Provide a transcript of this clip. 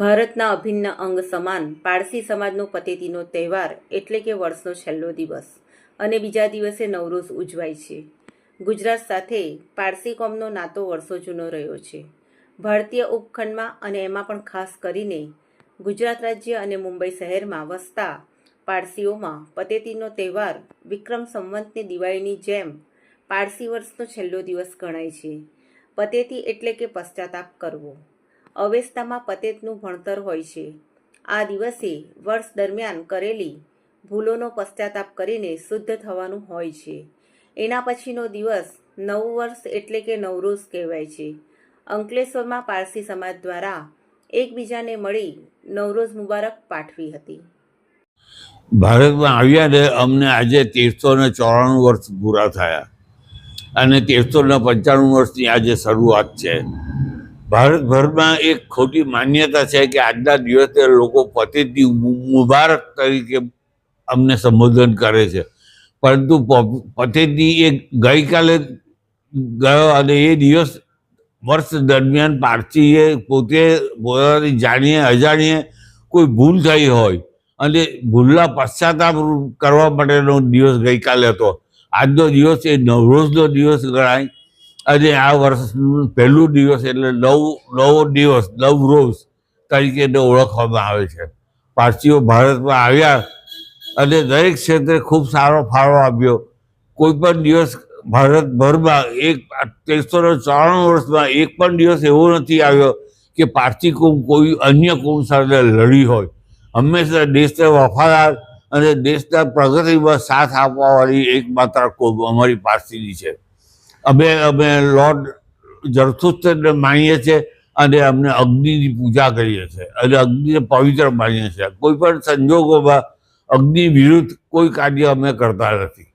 ભારતના અભિન્ન અંગ સમાન પારસી સમાજનો પતેતીનો તહેવાર એટલે કે વર્ષનો છેલ્લો દિવસ અને બીજા દિવસે નવરોઝ ઉજવાય છે. ગુજરાત સાથે પારસી કોમનો નાતો વર્ષો જૂનો રહ્યો છે. ભારતીય ઉપખંડમાં અને એમાં પણ ખાસ કરીને ગુજરાત રાજ્ય અને મુંબઈ શહેરમાં વસતા પારસીઓમાં પતેતીનો તહેવાર વિક્રમ સંવંતની દિવાળીની જેમ પારસી વર્ષનો છેલ્લો દિવસ ગણાય છે. પતેતી એટલે કે પશ્ચાતાપ કરવો. અવેસ્તામાં પતેતનું ભણતર હોય છે. આ દિવસે વર્ષ દરમિયાન કરેલી ભૂલોનો પશ્ચાતાપ કરીને શુદ્ધ થવાનું હોય છે. એના પછીનો દિવસ નવું વર્ષ એટલે કે નવરોઝ કહેવાય છે. અંકલેશ્વરમાં પારસી સમાજ દ્વારા એકબીજાને મળી નવરોઝ મુબારક પાઠવી હતી. ભારતમાં આવ્યા ને અમને આજે તેરસો ને ચોરાણું વર્ષ પૂરા થયા. અને તેરસો ને પંચાણું વર્ષની આજે શરૂઆત છે. ભારતભરમાં એક ખોટી માન્યતા છે કે આજના દિવસે લોકો પતિથી મુબારક તરીકે અમને સંબોધન કરે છે. પરંતુ પતિથી એ ગઈકાલે ગયો અને એ દિવસ વર્ષ દરમિયાન પારસીએ પોતે પોતાની જાણીએ, અજાણીએ કોઈ ભૂલ થઈ હોય અને ભૂલના પશ્ચાતાપ કરવા માટેનો દિવસ ગઈકાલે હતો. આજનો દિવસ એ નવરોજનો દિવસ ગણાય. અને આ વર્ષનું પહેલું દિવસ એટલે નવ, નવો દિવસ, નવ રોજ તરીકે ઓળખવામાં આવે છે. પારસીઓ ભારતમાં આવ્યા અને દરેક ક્ષેત્રે ખૂબ સારો ફાળો આપ્યો. કોઈ પણ દિવસ ભારતભરમાં એક તેરસો ચોરાણું વર્ષમાં એક પણ દિવસ એવો નથી આવ્યો કે પારસી કુંભ કોઈ અન્ય કુંભ સાથે લડી હોય. હંમેશા દેશને વફાદાર અને દેશના પ્રગતિમાં સાથ આપવાવાળી એકમાત્ર કુંભ અમારી પારસીની છે. અમે અમે લોર્ડ જરથુસ્તરને માણીએ છીએ અને અમને અગ્નિની પૂજા કરીએ છીએ અને અગ્નિને પવિત્ર માનીએ છીએ. કોઈ પણ સંજોગોમાં અગ્નિ વિરુદ્ધ કોઈ કાર્ય અમે કરતા નથી.